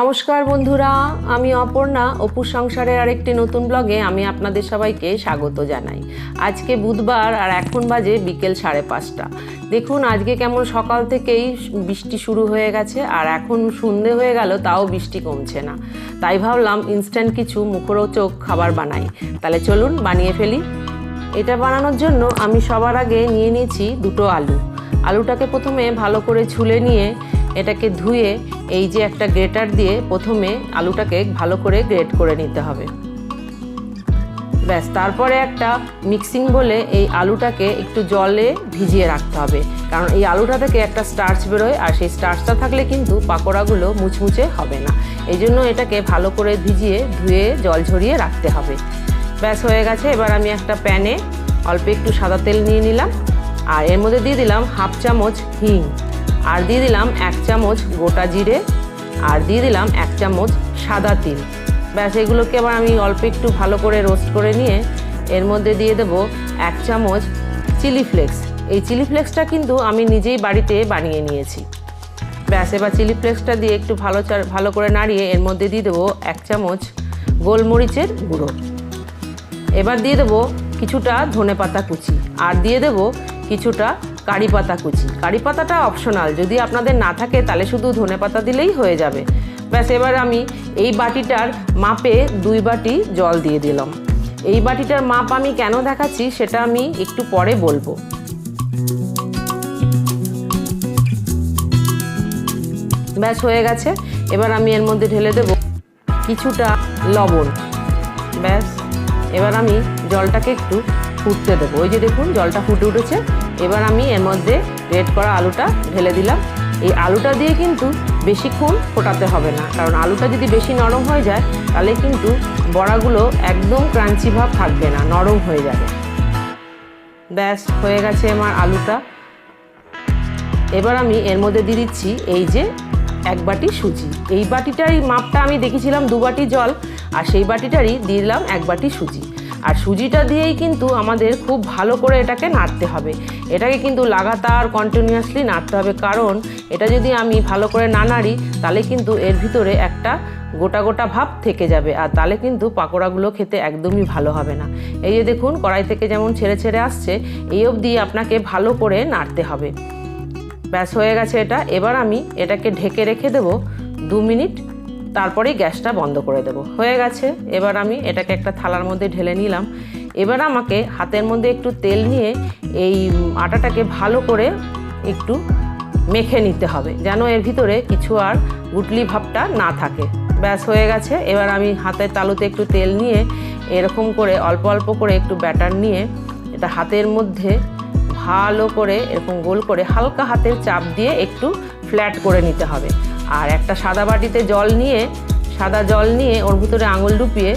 নমস্কার বন্ধুরা, আমি অপর্ণা, অপু সংসারের আরেকটি নতুন ব্লগে আমি আপনাদের সবাইকে স্বাগত জানাই। আজকে বুধবার আর এখন বাজে বিকেল সাড়ে পাঁচটা। দেখুন, আজকে কেমন সকাল থেকেই বৃষ্টি শুরু হয়ে গেছে আর এখন সন্ধে হয়ে গেল, তাও বৃষ্টি কমছে না। তাই ভাবলাম ইনস্ট্যান্ট কিছু মুখরোচক খাবার বানাই। তাহলে চলুন, বানিয়ে ফেলি। এটা বানানোর জন্য আমি সবার আগে নিয়ে নিয়েছি দুটো আলু। আলুটাকে প্রথমে ভালো করে ছুলে নিয়ে এটাকে ধুয়ে এই যে একটা গ্রেটার দিয়ে প্রথমে আলুটাকে ভালো করে গ্রেট করে নিতে হবে। ব্যাস, তারপরে একটা মিক্সিং বলে এই আলুটাকে একটু জলে ভিজিয়ে রাখতে হবে। কারণ এই আলুটা থেকে একটা স্টার্চ বেরোয় আর সেই স্টার্চটা থাকলে কিন্তু পাকোড়াগুলো মুচমুচে হবে না। এই জন্য এটাকে ভালো করে ভিজিয়ে ধুয়ে জল ঝরিয়ে রাখতে হবে। ব্যাস, হয়ে গেছে। এবার আমি একটা প্যানে অল্প একটু সাদা তেল নিয়ে নিলাম। আর এর মধ্যে দিয়ে দিলাম হাফ চামচ হিং। আর দিয়ে দিলাম এক চামচ গোটা জিরে, আর দিয়ে দিলাম এক চামচ সাদা তিল। ব্যাস, এগুলোকে আবার আমি অল্প একটু ভালো করে রোস্ট করে নিয়ে এর মধ্যে দিয়ে দেবো এক চামচ চিলি ফ্লেক্স। এই চিলি ফ্লেক্সটা কিন্তু আমি নিজেই বাড়িতে বানিয়ে নিয়েছি। ব্যাস, এবার চিলি ফ্লেক্সটা দিয়ে একটু ভালো ভালো করে নাড়িয়ে এর মধ্যে দিয়ে দেবো এক চামচ গোলমরিচের গুঁড়ো। এবার দিয়ে দেবো কিছুটা ধনে পাতা কুচি। আর দিয়ে দেবো কিছুটা কারি পাতা কুচি। কারি পাতাটা অপশনাল যদি আপনাদের না থাকে তাহলে শুধু ধনে পাতা দিলেই হয়ে যাবে। ব্যাস, এবার আমি এই বাটিটার মাপে দুই বাটি জল দিয়ে দিলাম। এই বাটিটার মাপ আমি কেন দেখাচ্ছি সেটা আমি একটু পরে বলব। ব্যাস, হয়ে গেছে। এবার আমি এর মধ্যে ঢেলে দেব কিছুটা লবণ। ব্যাস, এবার আমি জলটাকে একটু ফুটতে দেবো। ওই যে দেখুন, জলটা ফুটে উঠেছে। এবার আমি এর মধ্যে রেড করা আলুটা ঢেলে দিলাম। এই আলুটা দিয়ে কিন্তু বেশিক্ষণ ফোটাতে হবে না। কারণ আলুটা যদি বেশি নরম হয়ে যায়, তাহলে কিন্তু বড়াগুলো একদম ক্রাঞ্চি ভাব থাকবে না, নরম হয়ে যাবে। ব্যাস, হয়ে গেছে আমার আলুটা। এবার আমি এর মধ্যে দিয়ে দিচ্ছি এই যে এক বাটি সুজি। এই বাটিটারই মাপটা আমি দেখেছিলাম দু বাটি জল, আর সেই বাটিটারই দিয়ে দিলাম এক বাটি সুজি। আর সুজিটা দিয়েই কিন্তু আমাদের খুব ভালো করে এটাকে নাড়তে হবে। এটাকে কিন্তু লাগাতার কন্টিনিউয়াসলি নাড়তে হবে, কারণ এটা যদি আমি ভালো করে না নাড়ি, তাহলে কিন্তু এর ভিতরে একটা গোটা গোটা ভাব থেকে যাবে, আর তাহলে কিন্তু পাকোড়াগুলো খেতে একদমই ভালো হবে না। এই যে দেখুন, কড়াই থেকে যেমন ছেড়ে ছেড়ে আসছে, এই অবধি আপনাকে ভালো করে নাড়তে হবে। ব্যাস, হয়ে গেছে এটা। এবার আমি এটাকে ঢেকে রেখে দেব দু মিনিট। তারপরেই গ্যাসটা বন্ধ করে দেব। হয়ে গেছে, এবার আমি এটাকে একটা থালার মধ্যে ঢেলে নিলাম। এবার আমাকে হাতের মধ্যে একটু তেল নিয়ে এই আটাটাকে ভালো করে একটু মেখে নিতে হবে, যেন এর ভিতরে কিছু আর গুটলি ভাবটা না থাকে। ব্যাস, হয়ে গেছে। এবার আমি হাতের তালুতে একটু তেল নিয়ে এরকম করে, অল্প অল্প করে একটু ব্যাটার নিয়ে এটা হাতের মধ্যে ভালো করে এরকম গোল করে হালকা হাতের চাপ দিয়ে একটু ফ্ল্যাট করে নিতে হবে। আর একটা সাদা বাটিতে জল নিয়ে, সাদা জল নিয়ে ওর ভিতরে আঙুল ডুবিয়ে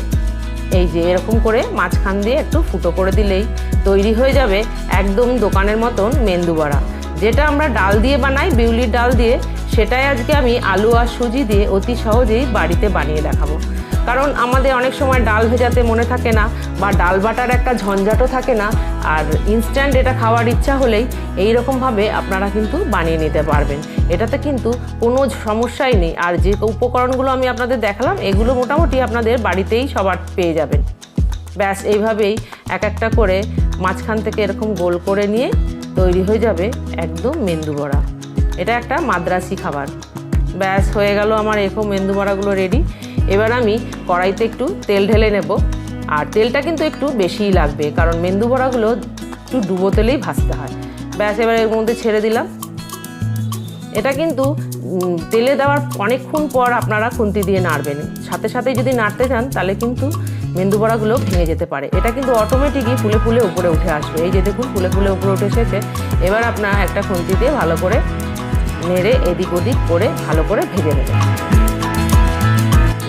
এই যে এরকম করে মাঝখান দিয়ে একটু ফুটো করে দিলেই তৈরি হয়ে যাবে একদম দোকানের মতন মেন্দু বড়া যেটা আমরা ডাল দিয়ে বানাই, বিউলির ডাল দিয়ে সেটাই আজকে আমি আলু আর সুজি দিয়ে অতি সহজেই বাড়িতে বানিয়ে দেখাবো। কারণ আমাদের অনেক সময় ডাল ভেজাতে মনে থাকে না বা ডাল বাটার একটা ঝঞ্ঝাটও থাকে না, আর ইনস্ট্যান্ট এটা খাওয়ার ইচ্ছা হলেই এই রকমভাবে আপনারা কিন্তু বানিয়ে নিতে পারবেন। এটাতে কিন্তু কোনো সমস্যাই নেই। আর যে উপকরণগুলো আমি আপনাদের দেখালাম, এগুলো মোটামুটি আপনাদের বাড়িতেই সবার পেয়ে যাবেন। ব্যাস, এইভাবেই এক একটা করে মাঝখান থেকে এরকম গোল করে নিয়ে তৈরি হয়ে যাবে একদম মেন্দু বড়া এটা একটা মাদ্রাসি খাবার। ব্যাস, হয়ে গেল আমার এরকম মেন্দু বড়াগুলো রেডি এবার আমি কড়াইতে একটু তেল ঢেলে নেব। আর তেলটা কিন্তু একটু বেশিই লাগবে, কারণ মেন্দু বড়াগুলো একটু ডুবো তেলেই ভাজতে হয়। ব্যাস, এবার এর মধ্যে ছেড়ে দিলাম। এটা কিন্তু তেলে দেওয়ার অনেকক্ষণ পর আপনারা খুন্তি দিয়ে নাড়বেন। সাথে সাথে যদি নাড়তে চান, তাহলে কিন্তু মেন্দু বড়াগুলো ভেঙে যেতে পারে। এটা কিন্তু অটোমেটিকই ফুলে ফুলে উপরে উঠে আসবে। এই যে দেখুন, ফুলে ফুলে উপরে উঠে এসেছে। এবার আপনার একটা খুন্তি দিয়ে ভালো করে নেড়ে এদিক ওদিক করে ভালো করে ভেজে নেবেন।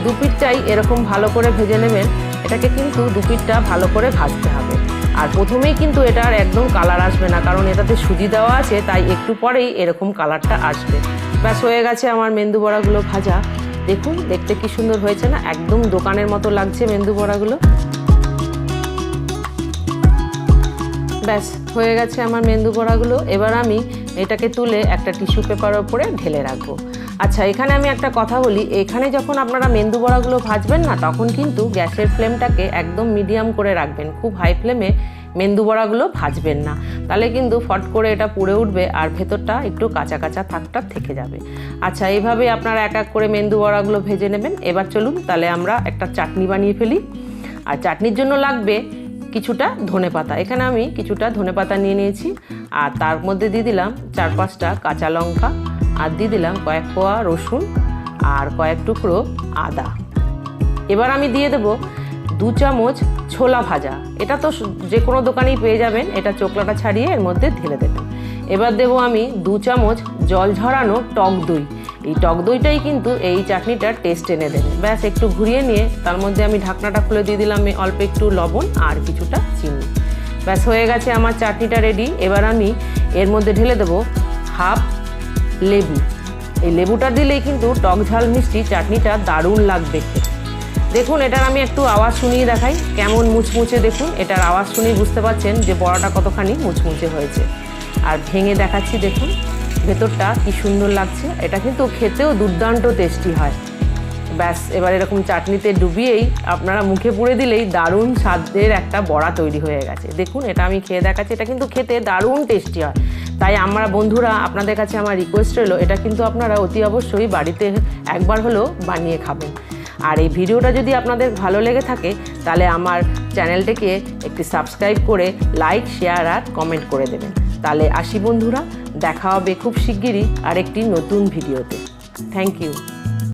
দুপিটটাই এরকম ভালো করে ভেজে নেবেন। এটাকে কিন্তু দুপিটটা ভালো করে ভাজতে হবে। আর প্রথমেই কিন্তু এটার একদম কালার আসবে না, কারণ এটাতে সুজি দেওয়া আছে, তাই একটু পরেই এরকম কালারটা আসবে। ব্যাস, হয়ে গেছে আমার মেন্দু বড়াগুলো ভাজা। দেখুন, দেখতে কি সুন্দর হয়েছে না? একদম দোকানের মতো লাগছে মেন্দু বড়াগুলো। ব্যাস, হয়ে গেছে আমার মেন্দু বড়াগুলো। এবার আমি এটাকে তুলে একটা টিস্যু পেপারের উপরে ঢেলে রাখব। আচ্ছা এখানে আমি একটা কথা বলি, এখানে যখন আপনারা মেন্দু বড়াগুলো ভাজবেন না, তখন কিন্তু গ্যাসের ফ্লেমটাকে একদম মিডিয়াম করে রাখবেন, খুব হাই ফ্লেমে মেন্দু বড়াগুলো ভাজবেন না। তাহলে কিন্তু ফট করে এটা পুড়ে উঠবে আর ভেতরটা একটু কাঁচা কাঁচা থাকটা থেকে যাবে। আচ্ছা এইভাবে আপনারা এক এক করে মেন্দু বড়াগুলো ভেজে নেবেন। এবার চলুন তাহলে আমরা একটা চাটনি বানিয়ে ফেলি। আর চাটনির জন্য লাগবে কিছুটা ধনে পাতা। এখানে আমি কিছুটা ধনে পাতা নিয়ে নিয়েছি। আর তার মধ্যে দিয়ে দিলাম চার পাঁচটা কাঁচা লঙ্কা। আর দিয়ে দিলাম কয়েক কোয়া রসুন আর কয়েক টুকরো আদা। এবার আমি দিয়ে দেবো দু চামচ ছোলা ভাজা। এটা তো যে কোনো দোকানেই পেয়ে যাবেন। এটা চোকলাটা ছাড়িয়ে এর মধ্যে ঢেলে দেবেন। এবার দেবো আমি দু চামচ জল ঝরানো টক দই। এই টক দইটাই কিন্তু এই চাটনিটার টেস্ট এনে দেবে। ব্যাস, একটু ঘুরিয়ে নিয়ে তার মধ্যে আমি ঢাকনাটা খুলে দিয়ে দিলাম অল্প একটু লবণ আর কিছুটা চিনি। ব্যাস, হয়ে গেছে আমার চাটনিটা রেডি এবার আমি এর মধ্যে ঢেলে দেবো হাফ লেবু। এই লেবুটা দিলেই কিন্তু টক ঝাল মিষ্টি চাটনিটা দারুণ লাগবে দেখুন, এটার আমি একটু আওয়াজ শুনিয়ে দেখাই। কেমন মুচমুচে দেখুন, এটার আওয়াজ শুনিয়ে বুঝতে পারছেন যে বড়াটা কতখানি মুচমুচে হয়েছে। আর ভেঙে দেখাচ্ছি, দেখুন। ভেতরটা কি সুন্দর লাগছে, এটা কিন্তু খেতেও দুর্দান্ত টেস্টি হয়। ব্যাস, এবার এরকম চাটনিতে ডুবিয়েই আপনারা মুখে পুড়ে দিলেই দারুণ স্বাদের একটা বড়া তৈরি হয়ে গেছে। দেখুন, এটা আমি খেয়ে দেখাচ্ছি, এটা কিন্তু খেতে দারুণ টেস্টি হয়। তাই আমরা বন্ধুরা, আপনাদের কাছে আমার রিকোয়েস্ট রইল, এটা কিন্তু আপনারা অতি অবশ্যই বাড়িতে একবার হলেও বানিয়ে খাবেন। আর এই ভিডিওটা যদি আপনাদের ভালো লেগে থাকে, তাহলে আমার চ্যানেলটাকে একটি সাবস্ক্রাইব করে লাইক শেয়ার আর কমেন্ট করে দেবেন। তাহলে আসি বন্ধুরা দেখা হবে খুব শিগগিরই আরেকটি নতুন ভিডিওতে। Thank you